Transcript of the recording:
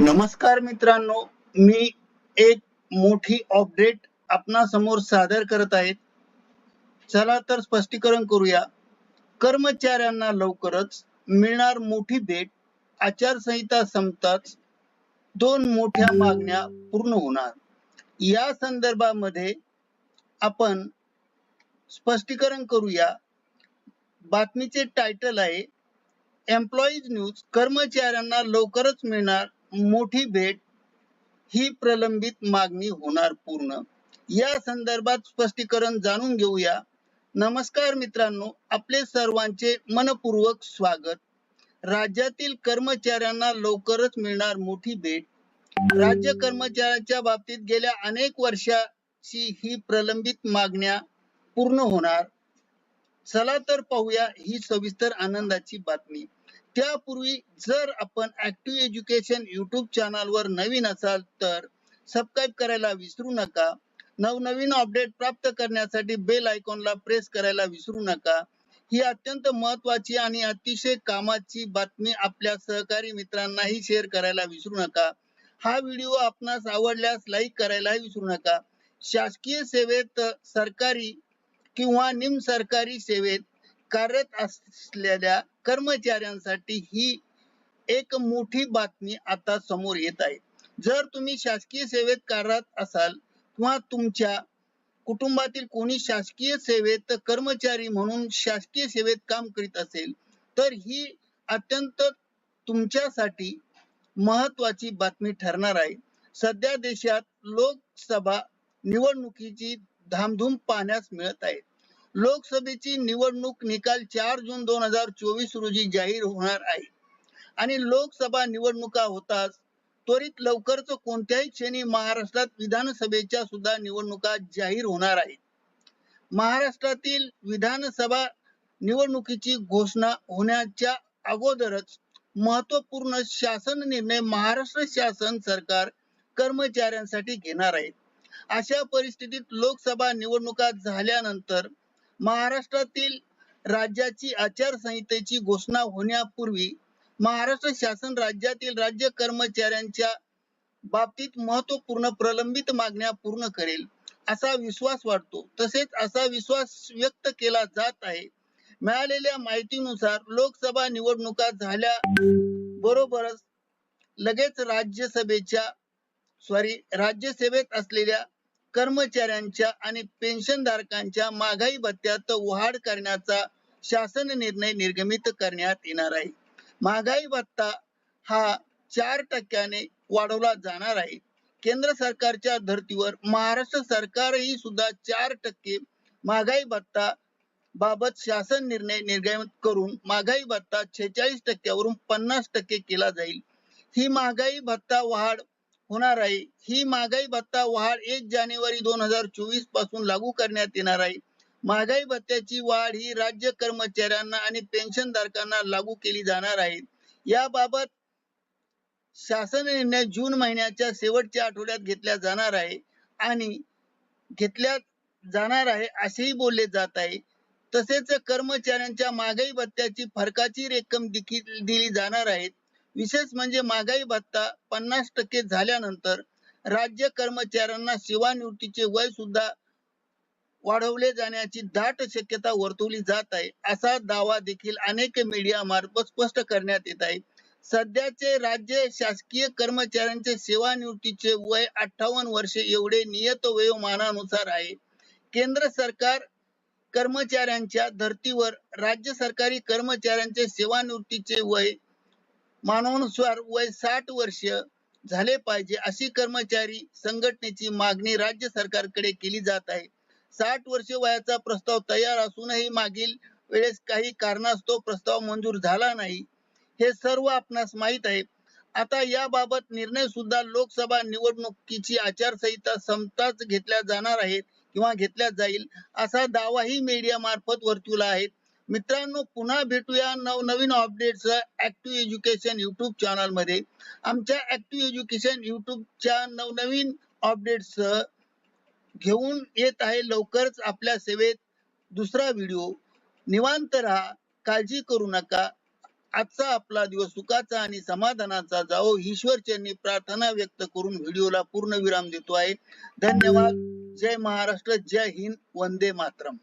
नमस्कार मित्रांनो मी एक मोठी अपडेट आपणा समोर सादर करत आहे. चला तर स्पष्टीकरण करूया. कर्मचाऱ्यांना लवकरच मिळणार मोठी भेट आचारसंहिता संपताच दोन मोठ्या मागण्या पूर्ण होणार. या संदर्भामध्ये आपण स्पष्टीकरण करूया. बातमीचे टायटल आहे एम्प्लॉईज न्यूज कर्मचाऱ्यांना लवकरच मिळणार मोठी भेट ही प्रलंबित मागणी होणार पूर्ण. या संदर्भात स्पष्टीकरण जाणून घेऊया. नमस्कार मित्रांनो आपले सर्वांचे मनपूर्वक स्वागत. राज्यातील कर्मचाऱ्यांना लवकरच मिळणार मोठी भेट. राज्य कर्मचाऱ्यांच्या बाबतीत गेल्या अनेक वर्षाची ही प्रलंबित मागण्या पूर्ण होणार. चला तर पाहूया ही सविस्तर आनंदाची बातमी. त्यापूर्वी जर आपण ऍक्टिव्ह एज्युकेशन युट्यूब चॅनलवर नवीन असाल तर सबस्क्राईब करायला विसरू नका. नवनवीन अपडेट प्राप्त करण्यासाठी बेल आयकॉनला प्रेस करायला विसरू नका. ही अत्यंत महत्वाची आणि अतिशय कामाची बातमी आपल्या सहकारी मित्रांनाही शेअर करायला विसरू नका. हा व्हिडिओ आपणास आवडल्यास लाईक करायलाही विसरू नका. शासकीय सेवेत सरकारी किंवा निम सरकारी सेवेत कार्यरत असलेल्या कर्मचाऱ्यांसाठी ही एक मोठी बातमी आता समोर येत आहे. जर तुम्ही शासकीय सेवेत कार्यरत असाल किंवा तुमच्या कुटुंबातील कोणी शासकीय सेवेत कर्मचारी म्हणून शासकीय सेवेत काम करीत असेल तर ही अत्यंत तुमच्यासाठी महत्वाची बातमी ठरणार आहे. सध्या देशात लोकसभा निवडणुकीची धामधूम पाहण्यास मिळत आहे. लोकसभेची निवडणूक निकाल चार जून दोन हजार चोवीस रोजी जाहीर होणार आहे. आणि लोकसभा निवडणुका होताच त्वरित लवकरच कोणत्याही क्षणी महाराष्ट्रात विधानसभेच्या सुद्धा निवडणुका जाहीर होणार आहेत. महाराष्ट्रातील विधानसभा निवडणुकीची घोषणा होण्याच्या अगोदरच महत्त्वपूर्ण शासन निर्णय महाराष्ट्र शासन सरकार कर्मचाऱ्यांसाठी घेणार आहे. अशा परिस्थितीत लोकसभा निवडणुका झाल्यानंतर महाराष्ट्रातील राज्याची आचारसंहितेची घोषणा होण्यापूर्वी महाराष्ट्र शासन राज्यातील राज्य कर्मचाऱ्यांच्या बाबतीत महत्त्वपूर्ण प्रलंबित मागण्या पूर्ण करेल असा विश्वास वाटतो तसेच असा विश्वास व्यक्त केला जात आहे. मिळालेल्या माहितीनुसार लोकसभा निवडणुका झाल्या बरोबरच लगेच राज्यसभेच्या सॉरी राज्यसेवेत असलेल्या कर्मचाऱ्यांच्या आणि पेन्शनधारकांच्या महागाई भत्त्यात वाढ करण्याचा शासन निर्णय निर्गमित करण्यात येणार आहे. महागाई भत्ता हा चार टक्क्याने वाढवला जाणार आहे. केंद्र सरकारच्या धर्तीवर महाराष्ट्र सरकारही सुद्धा चार टक्के महागाई भत्ता बाबत शासन निर्णय निर्गमित करून महागाई भत्ता छेचाळीस टक्क्यावरून पन्नास टक्के केला जाईल. ही महागाई भत्ता वाढ होणार आहे. ही महागाई भत्ता वाढ एक जानेवारी दोन हजार चोवीसपासून लागू करण्यात येणार आहे. महागाई भत्त्याची वाढ ही राज्य कर्मचाऱ्यांना आणि पेन्शनधारकांना लागू केली जाणार आहे. याबाबत शासन निर्णय जून महिन्याच्या शेवटच्या आठवड्यात घेतल्या जाणार आहे आणि घेतल्या जाणार आहे असेही बोलले जात आहे. तसेच कर्मचाऱ्यांच्या महागाई भत्त्याची फरकाची रक्कम देखील दिली जाणार आहे. विशेष म्हणजे महागाई भत्ता पन्नास टक्के झाल्यानंतर राज्य कर्मचाऱ्यांना सेवानिवृत्तीचे वय सुद्धा वाढवले जाण्याची दाट शक्यता वर्तवली जात आहे. असा दावा देखील अनेक मीडिया मार्फत स्पष्ट करण्यात येत आहे. सध्याचे राज्य शासकीय कर्मचाऱ्यांचे सेवानिवृत्तीचे वय अठ्ठावन्न वर्षे एवढे नियत वयोमानानुसार आहे. केंद्र सरकार कर्मचाऱ्यांच्या धर्तीवर राज्य सरकारी कर्मचाऱ्यांचे सेवानिवृत्तीचे वय मानानुसार वय साठ वर्ष झाले पाहिजे अशी कर्मचारी संघटनेची मागणी राज्य सरकारकडे केली जात आहे. साठ वर्ष वयाचा प्रस्ताव तयार असूनही मागील वेळेस काही कारणास्तव प्रस्ताव मंजूर झाला नाही. हे सर्व आपणास माहीत आहे. आता याबाबत निर्णय सुद्धा लोकसभा निवडणुकीची आचारसंहिता संपताच घेतल्या जाणार आहेत किंवा घेतल्या जाईल असा दावाही मीडिया मार्फत वर्तुला आहे. मित्रांनो पुन्हा भेटूया नवनवीन अपडेट्स ऍक्टिव्ह एज्युकेशन युट्यूब चॅनलमध्ये. आमच्या ऍक्टिव्ह एज्युकेशन युट्यूबच्या नवनवीन अपडेट्स घेऊन येत आहे लवकरच आपल्या सेवेत दुसरा व्हिडिओ निवांत राहा काळजी करू नका. आजचा आपला दिवस सुखाचा आणि समाधानाचा जावो. ईश्वर चरणी प्रार्थना व्यक्त करून व्हिडिओला पूर्ण विराम देतो आहे. धन्यवाद. जय महाराष्ट्र. जय हिंद. वंदे मातरम.